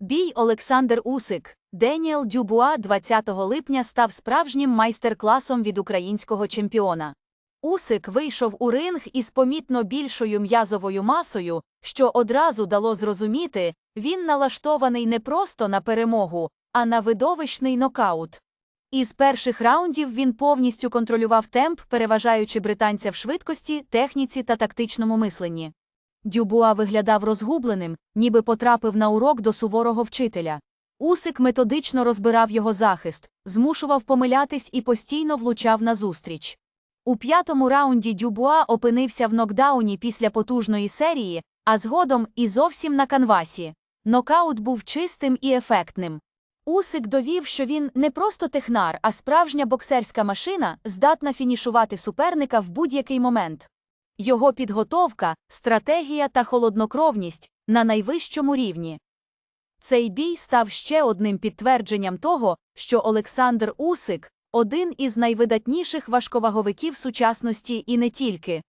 Бій Олександр Усик. Деніел Дюбуа 20 липня став справжнім майстер-класом від українського чемпіона. Усик вийшов у ринг із помітно більшою м'язовою масою, що одразу дало зрозуміти, він налаштований не просто на перемогу, а на видовищний нокаут. Із перших раундів він повністю контролював темп, переважаючи британця в швидкості, техніці та тактичному мисленні. Дюбуа виглядав розгубленим, ніби потрапив на урок до суворого вчителя. Усик методично розбирав його захист, змушував помилятись і постійно влучав назустріч. У п'ятому раунді Дюбуа опинився в нокдауні після потужної серії, а згодом і зовсім на канвасі. Нокаут був чистим і ефектним. Усик довів, що він не просто технар, а справжня боксерська машина, здатна фінішувати суперника в будь-який момент. Його підготовка, стратегія та холоднокровність на найвищому рівні. Цей бій став ще одним підтвердженням того, що Олександр Усик один із найвидатніших важковаговиків сучасності і не тільки.